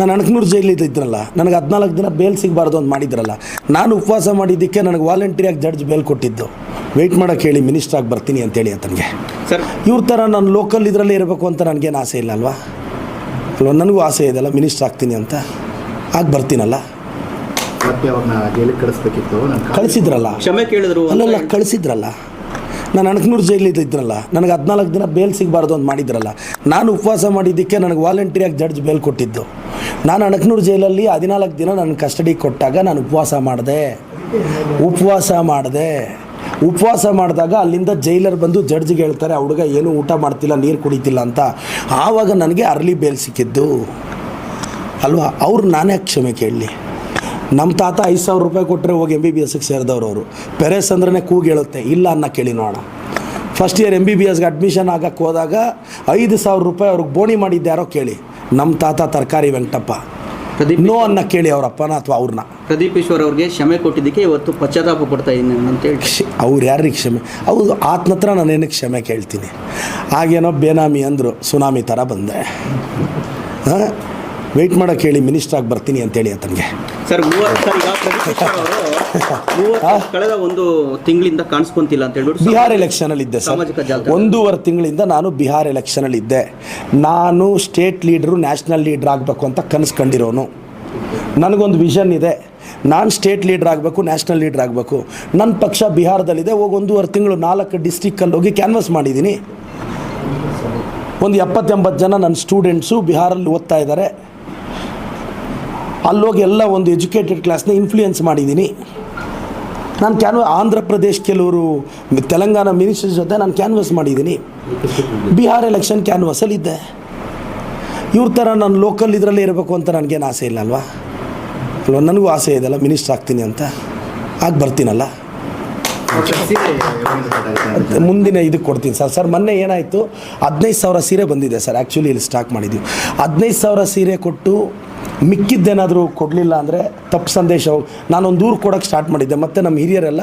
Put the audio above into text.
ನಾನು ಅಣಕನೂರು ಜೈಲಿದ್ದು ಇದ್ರಲ್ಲ ನನಗೆ ಹದಿನಾಲ್ಕು ದಿನ ಬೇಲ್ ಸಿಗಬಾರ್ದು ಅಂತ ಮಾಡಿದ್ರಲ್ಲ ನಾನು ಉಪವಾಸ ಮಾಡಿದ್ದಕ್ಕೆ ನನಗೆ ವಾಲಂಟಿಯಾಗಿ ಜಡ್ಜ್ ಬೇಲ್ ಕೊಟ್ಟಿದ್ದು. ವೆಯ್ಟ್ ಮಾಡೋಕೆ ಹೇಳಿ ಮಿನಿಸ್ಟರ್ ಆಗಿ ಬರ್ತೀನಿ ಅಂತೇಳಿ ಆತನಿಗೆ ಸರ್. ಇವ್ರ ಥರ ನಾನು ಲೋಕಲ್ ಇದರಲ್ಲೇ ಇರಬೇಕು ಅಂತ ನನಗೇನು ಆಸೆ ಇಲ್ಲ ಅಲ್ವಾ? ಅಲ್ವಾ? ನನಗೂ ಆಸೆ ಇದೆಲ್ಲ ಮಿನಿಸ್ಟರ್ ಆಗ್ತೀನಿ ಅಂತ. ಆಗಿ ಬರ್ತೀನಲ್ಲ. ಕಳಿಸಿದ್ರಲ್ಲ. ಕ್ಷಮೆ ಕೇಳಿದ್ರು ಅಂತ ಕಳಿಸಿದ್ರಲ್ಲ. ನಾನು ಅಣಕನೂರು ಜೈಲಿದ್ದು ನನಗೆ ಹದಿನಾಲ್ಕು ದಿನ ಬೇಲ್ ಸಿಗಬಾರ್ದು ಅಂತ ಮಾಡಿದ್ರಲ್ಲ, ನಾನು ಉಪವಾಸ ಮಾಡಿದ್ದಕ್ಕೆ ನನಗೆ ವಾಲಂಟಿಯಾಗಿ ಜಡ್ಜ್ ಬೇಲ್ ಕೊಟ್ಟಿದ್ದು. ನಾನು ಅಣಕನೂರು ಜೈಲಲ್ಲಿ ಹದಿನಾಲ್ಕು ದಿನ ನನ್ನ ಕಸ್ಟಡಿ ಕೊಟ್ಟಾಗ ನಾನು ಉಪವಾಸ ಮಾಡಿದೆ. ಉಪವಾಸ ಮಾಡಿದೆ. ಉಪವಾಸ ಮಾಡಿದಾಗ ಅಲ್ಲಿಂದ ಜೈಲರ್ ಬಂದು ಜಡ್ಜ್ಗೆ ಹೇಳ್ತಾರೆ, ಆ ಹುಡುಗ ಏನೂ ಊಟ ಮಾಡ್ತಿಲ್ಲ, ನೀರು ಕುಡಿತಿಲ್ಲ ಅಂತ. ಆವಾಗ ನನಗೆ ಅರ್ಲಿ ಬೇಲ್ ಸಿಕ್ಕಿದ್ದು. ಅಲ್ವಾ? ಅವ್ರು ನಾನೇ ಕ್ಷಮೆ ಕೇಳಲಿ. ನಮ್ಮ ತಾತ ಐದು ಸಾವಿರ ರೂಪಾಯಿ ಕೊಟ್ಟರೆ ಹೋಗಿ ಎಂ ಬಿ ಬಿ ಎಸ್ಗೆ ಸೇರಿದವ್ರು ಅವರು. ಪೆರೇಸ್ ಅಂದ್ರೆ ಕೂಗಿ ಹೇಳುತ್ತೆ ಇಲ್ಲ ಅನ್ನ ಕೇಳಿ ನೋಡೋಣ. First year M B B ಎಸ್ಗೆ ಅಡ್ಮಿಷನ್ ಆಗಕ್ಕೆ ಹೋದಾಗ ಐದು ಸಾವಿರ ರೂಪಾಯಿ ಅವ್ರಿಗೆ ಬೋಣಿ ಮಾಡಿದ್ಯಾರೋ ಕೇಳಿ. ನಮ್ಮ ತಾತ ತರಕಾರಿ ವೆಂಕಟಪ್ಪ. ಪ್ರದೀಪ್ ನೋ ಅನ್ನ ಕೇಳಿ ಅವರಪ್ಪನ ಅಥವಾ ಅವ್ರನ್ನ. ಪ್ರದೀಪ್ ಈಶ್ವರ್ ಅವ್ರಿಗೆ ಕ್ಷಮೆ ಕೊಟ್ಟಿದ್ದಕ್ಕೆ ಇವತ್ತು ಪಶ್ಚಾತ್ತಾಪ ಕೊಡ್ತಾ ಇದ್ದೀನಿ ಅಂತ ಹೇಳಿ ಕ್ಷ ಅವ್ರು ಯಾರಿಗೆ ಕ್ಷಮೆ? ಹೌದು ಆತನ ಹತ್ರ ನಾನೇನಕ್ಕೆ ಕ್ಷಮೆ ಕೇಳ್ತೀನಿ. ಆಗೇನೋ ಬೇನಾಮಿ ಅಂದರು ಸುನಾಮಿ ಥರ ಬಂದೆ. ಹಾಂ? ವೆಯ್ಟ್ ಮಾಡೋಕೆ ಹೇಳಿ ಮಿನಿಸ್ಟರ್ ಆಗಿ ಬರ್ತೀನಿ ಅಂತೇಳಿ ಆತನಿಗೆ. ಸರ್ ಕಳೆದ ಒಂದು ತಿಂಗಳಿಂದ ಕಾಣಿಸ್ಕೊಂತಿಲ್ಲ ಅಂತ ಹೇಳಿ ಬಿಹಾರ್ ಎಲೆಕ್ಷನಲ್ಲಿ ಇದ್ದೆ ಸರ್ ಒಂದೂವರೆ ತಿಂಗಳಿಂದ ನಾನು ಬಿಹಾರ್ ಎಲೆಕ್ಷನಲ್ಲಿ ಇದ್ದೆ. ನಾನು ಸ್ಟೇಟ್ ಲೀಡ್ರು ನ್ಯಾಷನಲ್ ಲೀಡ್ರ್ ಆಗಬೇಕು ಅಂತ ಕನಸು ಕಂಡಿರೋನು. ನನಗೊಂದು ವಿಷನ್ ಇದೆ. ನಾನು ಸ್ಟೇಟ್ ಲೀಡ್ರ್ ಆಗಬೇಕು ನ್ಯಾಷನಲ್ ಲೀಡ್ರ್ ಆಗಬೇಕು. ನನ್ನ ಪಕ್ಷ ಬಿಹಾರದಲ್ಲಿದೆ ಹೋಗಿ ಒಂದೂವರೆ ತಿಂಗಳು ನಾಲ್ಕು ಡಿಸ್ಟಿಕ್ಕಲ್ಲಿ ಹೋಗಿ ಕ್ಯಾನ್ವಸ್ ಮಾಡಿದ್ದೀನಿ ಒಂದು ಎಪ್ಪತ್ತೆಂಬತ್ತು ಜನ ನನ್ನ ಸ್ಟೂಡೆಂಟ್ಸು ಬಿಹಾರಲ್ಲಿ ಓದ್ತಾ ಇದ್ದಾರೆ. ಅಲ್ಲೋಗಿ ಎಲ್ಲ ಒಂದು ಎಜುಕೇಟೆಡ್ ಕ್ಲಾಸ್ನ ಇನ್ಫ್ಲೂಯೆನ್ಸ್ ಮಾಡಿದ್ದೀನಿ. ನಾನು ಕ್ಯಾನ್ವ, ಆಂಧ್ರ ಪ್ರದೇಶ್ ಕೆಲವರು, ತೆಲಂಗಾಣ ಮಿನಿಸ್ಟರ್ ಜೊತೆ ನಾನು ಕ್ಯಾನ್ವಸ್ ಮಾಡಿದ್ದೀನಿ. ಬಿಹಾರ್ ಎಲೆಕ್ಷನ್ ಕ್ಯಾನ್ವಸಲ್ಲಿ ಇದ್ದೆ. ಇವ್ರ ಥರ ನಾನು ಲೋಕಲ್ ಇದರಲ್ಲೇ ಇರಬೇಕು ಅಂತ ನನಗೇನು ಆಸೆ ಇಲ್ಲ ಅಲ್ವಾ? ಅಲ್ವಾ? ನನಗೂ ಆಸೆ ಇದೆಯಲ್ಲ ಮಿನಿಸ್ಟರ್ ಆಗ್ತೀನಿ ಅಂತ. ಆಗಿ ಬರ್ತೀನಲ್ಲ ಸೀರೆ ಎಲ್ಲಿಂದ ಬೇಕಾಗುತ್ತೆ ಅಂತ. ಮುಂದಿನ ಇದಕ್ಕೆ ಕೊಡ್ತೀನಿ ಸರ್. ಸರ್, ಮೊನ್ನೆ ಏನಾಯಿತು? ಹದಿನೈದು ಸಾವಿರ ಸೀರೆ ಬಂದಿದೆ ಸರ್. ಆ್ಯಕ್ಚುಲಿ ಇಲ್ಲಿ ಸ್ಟಾಕ್ ಮಾಡಿದ್ದೀವಿ. ಹದಿನೈದು ಸಾವಿರ ಸೀರೆ ಕೊಟ್ಟು ಮಿಕ್ಕಿದ್ದೇನಾದರೂ ಕೊಡಲಿಲ್ಲ ಅಂದರೆ ತಪ್ಪು ಸಂದೇಶ. ನಾನೊಂದು ದೂರು ಕೊಡೋಕ್ಕೆ ಸ್ಟಾರ್ಟ್ ಮಾಡಿದ್ದೆ. ಮತ್ತು ನಮ್ಮ ಹಿರಿಯರೆಲ್ಲ